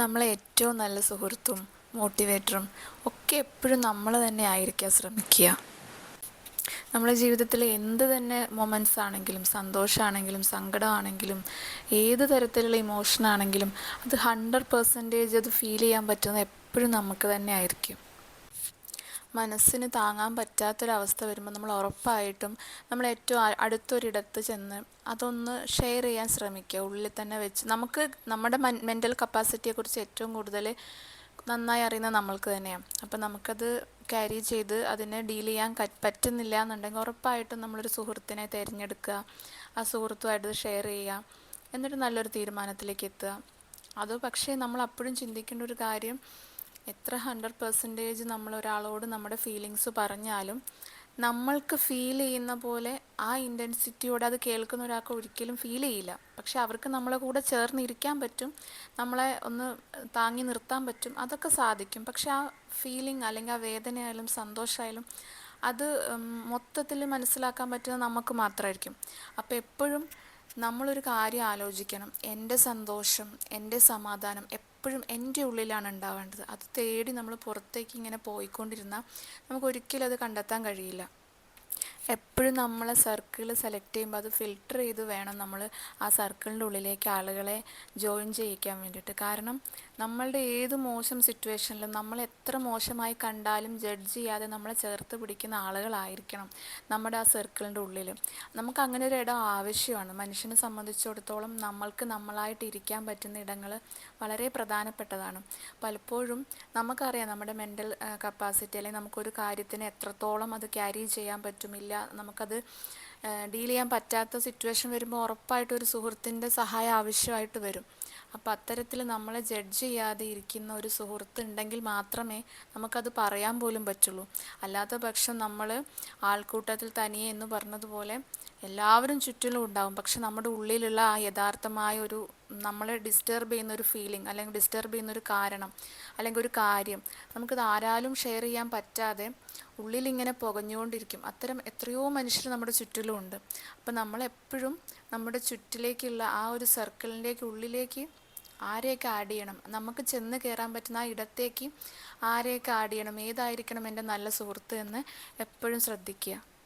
നമ്മളെ ഏറ്റവും നല്ല സുഹൃത്തും മോട്ടിവേറ്ററും ഒക്കെ എപ്പോഴും നമ്മൾ തന്നെ ആയിരിക്കാൻ ശ്രമിക്കുക. നമ്മുടെ ജീവിതത്തിൽ എന്ത് തന്നെ മൊമെന്റ്സ് ആണെങ്കിലും സന്തോഷമാണെങ്കിലും സങ്കടമാണെങ്കിലും ഏത് തരത്തിലുള്ള ഇമോഷൻ ആണെങ്കിലും അത് ഹൺഡ്രഡ് പെർസെന്റേജ് അത് ഫീൽ ചെയ്യാൻ പറ്റുന്നത് എപ്പോഴും നമുക്ക് തന്നെ ആയിരിക്കും. മനസ്സിന് താങ്ങാൻ പറ്റാത്തൊരവസ്ഥ വരുമ്പോൾ നമ്മൾ ഉറപ്പായിട്ടും നമ്മൾ ഏറ്റവും അടുത്തൊരിടത്ത് ചെന്ന് അതൊന്ന് ഷെയർ ചെയ്യാൻ ശ്രമിക്കുക. ഉള്ളിൽ തന്നെ വെച്ച് നമുക്ക് നമ്മുടെ മെന്റൽ കപ്പാസിറ്റിയെക്കുറിച്ച് ഏറ്റവും കൂടുതൽ നന്നായി അറിയുന്നത് നമ്മൾക്ക് തന്നെയാണ്. അപ്പം നമുക്കത് ക്യാരി ചെയ്ത് അതിനെ ഡീൽ ചെയ്യാൻ പറ്റുന്നില്ല എന്നുണ്ടെങ്കിൽ ഉറപ്പായിട്ടും നമ്മളൊരു സുഹൃത്തിനെ തിരഞ്ഞെടുക്കുക. ആ സുഹൃത്തുമായിട്ട് ഷെയർ ചെയ്യുക. എന്നിട്ട് നല്ലൊരു തീരുമാനത്തിലേക്ക് എത്തുക. അത് പക്ഷേ നമ്മൾ അപ്പോഴും ചിന്തിക്കേണ്ട ഒരു കാര്യം എത്ര ഹൺഡ്രഡ് പെർസെന്റേജ് നമ്മൾ ഒരാളോട് നമ്മുടെ ഫീലിങ്സ് പറഞ്ഞാലും നമ്മൾക്ക് ഫീൽ ചെയ്യുന്ന പോലെ ആ ഇന്റൻസിറ്റിയോടെ അത് കേൾക്കുന്ന ഒരാൾക്ക് ഒരിക്കലും ഫീൽ ചെയ്യില്ല. പക്ഷെ അവർക്ക് നമ്മളെ കൂടെ ചേർന്നിരിക്കാൻ പറ്റും നമ്മളെ ഒന്ന് താങ്ങി നിർത്താൻ പറ്റും അതൊക്കെ സാധിക്കും. പക്ഷെ ആ ഫീലിംഗ് അല്ലെങ്കിൽ ആ വേദനയായാലും സന്തോഷമായാലും അത് മൊത്തത്തിൽ മനസ്സിലാക്കാൻ പറ്റുന്നത് നമുക്ക് മാത്രമായിരിക്കും അപ്പോൾ എപ്പോഴും നമ്മളൊരു കാര്യം ആലോചിക്കണം. എന്റെ സന്തോഷം എന്റെ സമാധാനം എപ്പോഴും എന്റെ ഉള്ളിലാണ് ഉണ്ടാവേണ്ടത്. അത് തേടി നമ്മൾ പുറത്തേക്ക് ഇങ്ങനെ പോയിക്കൊണ്ടിരുന്നാൽ നമുക്ക് ഒരിക്കലും അത് കണ്ടെത്താൻ കഴിയില്ല. എപ്പോഴും നമ്മൾ സർക്കിൾ സെലക്ട് ചെയ്യുമ്പോൾ അത് ഫിൽട്ടർ ചെയ്ത് വേണം നമ്മൾ ആ സർക്കിളിന്റെ ഉള്ളിലേക്ക് ആളുകളെ ജോയിൻ ചെയ്യിക്കാൻ വേണ്ടിയിട്ട്. കാരണം നമ്മളുടെ ഏത് മോശം സിറ്റുവേഷനിലും നമ്മൾ എത്ര മോശമായി കണ്ടാലും ജഡ്ജ് ചെയ്യാതെ നമ്മളെ ചേർത്ത് പിടിക്കുന്ന ആളുകളായിരിക്കണം നമ്മുടെ ആ സർക്കിളിന്റെ ഉള്ളിൽ നമുക്ക് അങ്ങനെ ഒരു ഇടം ആവശ്യമാണ്. മനുഷ്യനെ സംബന്ധിച്ചിടത്തോളം നമ്മൾക്ക് നമ്മളായിട്ട് ഇരിക്കാൻ പറ്റുന്ന ഇടങ്ങൾ വളരെ പ്രധാനപ്പെട്ടതാണ്. പലപ്പോഴും നമുക്കറിയാം നമ്മുടെ മെന്റൽ കപ്പാസിറ്റി അല്ലെങ്കിൽ നമുക്കൊരു കാര്യത്തിന് എത്രത്തോളം അത് ക്യാരി ചെയ്യാൻ പറ്റുമില്ല നമുക്കത് ഡീൽ ചെയ്യാൻ പറ്റാത്ത സിറ്റുവേഷൻ വരുമ്പോൾ ഉറപ്പായിട്ടും ഒരു സുഹൃത്തിന്റെ സഹായം ആവശ്യമായിട്ട് വരും. അപ്പോൾ അത്തരത്തിൽ നമ്മളെ ജഡ്ജ് ചെയ്യാതെ ഇരിക്കുന്ന ഒരു സുഹൃത്ത് ഉണ്ടെങ്കിൽ മാത്രമേ നമുക്കത് പറയാൻ പോലും പറ്റുള്ളൂ. അല്ലാത്ത പക്ഷം നമ്മൾ ആൾക്കൂട്ടത്തിൽ തനിയെ എന്ന് പറഞ്ഞതുപോലെ എല്ലാവരും ചുറ്റിലും ഉണ്ടാവും. പക്ഷെ നമ്മുടെ ഉള്ളിലുള്ള ആ യഥാർത്ഥമായ ഒരു നമ്മളെ ഡിസ്റ്റർബ് ചെയ്യുന്ന ഒരു ഫീലിംഗ് അല്ലെങ്കിൽ ഡിസ്റ്റർബ് ചെയ്യുന്ന ഒരു കാരണം അല്ലെങ്കിൽ ഒരു കാര്യം നമുക്കിത് ആരാലും ഷെയർ ചെയ്യാൻ പറ്റാതെ ഉള്ളിലിങ്ങനെ പുകഞ്ഞുകൊണ്ടിരിക്കും. അത്തരം എത്രയോ മനുഷ്യർ നമ്മുടെ ചുറ്റിലും ഉണ്ട്. അപ്പം നമ്മളെപ്പോഴും നമ്മുടെ ചുറ്റിലേക്കുള്ള ആ ഒരു സർക്കിളിന്റെയൊക്കെ ഉള്ളിലേക്ക് ആരെയൊക്കെ ആഡ് ചെയ്യണം? നമുക്ക് ചെന്ന് കയറാൻ പറ്റുന്ന ആ ഇടത്തേക്ക് ആരെയൊക്കെ ആഡ് ചെയ്യണം? ഏതായിരിക്കണം എന്റെ നല്ല സുഹൃത്ത് എന്ന് എപ്പോഴും ശ്രദ്ധിക്കുക.